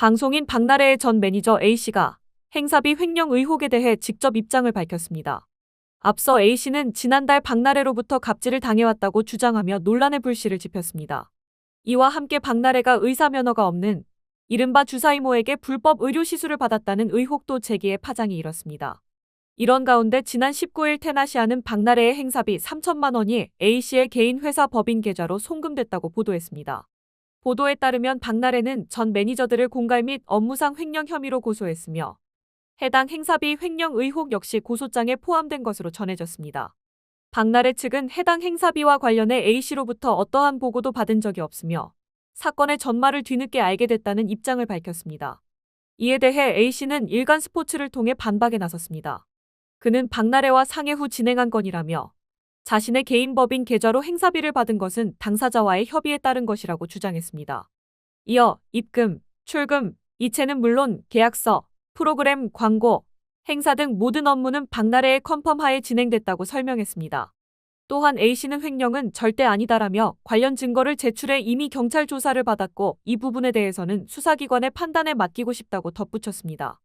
방송인 박나래의 전 매니저 A씨가 행사비 횡령 의혹에 대해 직접 입장을 밝혔습니다. 앞서 A씨는 지난달 박나래로부터 갑질을 당해왔다고 주장하며 논란의 불씨를 지폈습니다. 이와 함께 박나래가 의사 면허가 없는 이른바 주사이모에게 불법 의료 시술을 받았다는 의혹도 제기해 파장이 일었습니다. 이런 가운데 지난 19일 테나시아는 박나래의 행사비 3천만 원이 A씨의 개인 회사 법인 계좌로 송금됐다고 보도했습니다. 보도에 따르면 박나래는 전 매니저들을 공갈 및 업무상 횡령 혐의로 고소했으며 해당 행사비 횡령 의혹 역시 고소장에 포함된 것으로 전해졌습니다. 박나래 측은 해당 행사비와 관련해 A씨로부터 어떠한 보고도 받은 적이 없으며 사건의 전말을 뒤늦게 알게 됐다는 입장을 밝혔습니다. 이에 대해 A씨는 일간 스포츠를 통해 반박에 나섰습니다. 그는 박나래와 상해 후 진행한 건이라며 자신의 개인 법인 계좌로 행사비를 받은 것은 당사자와의 협의에 따른 것이라고 주장했습니다. 이어 입금, 출금, 이체는 물론 계약서, 프로그램, 광고, 행사 등 모든 업무는 박나래의 컨펌하에 진행됐다고 설명했습니다. 또한 A씨는 횡령은 절대 아니다라며 관련 증거를 제출해 이미 경찰 조사를 받았고 이 부분에 대해서는 수사기관의 판단에 맡기고 싶다고 덧붙였습니다.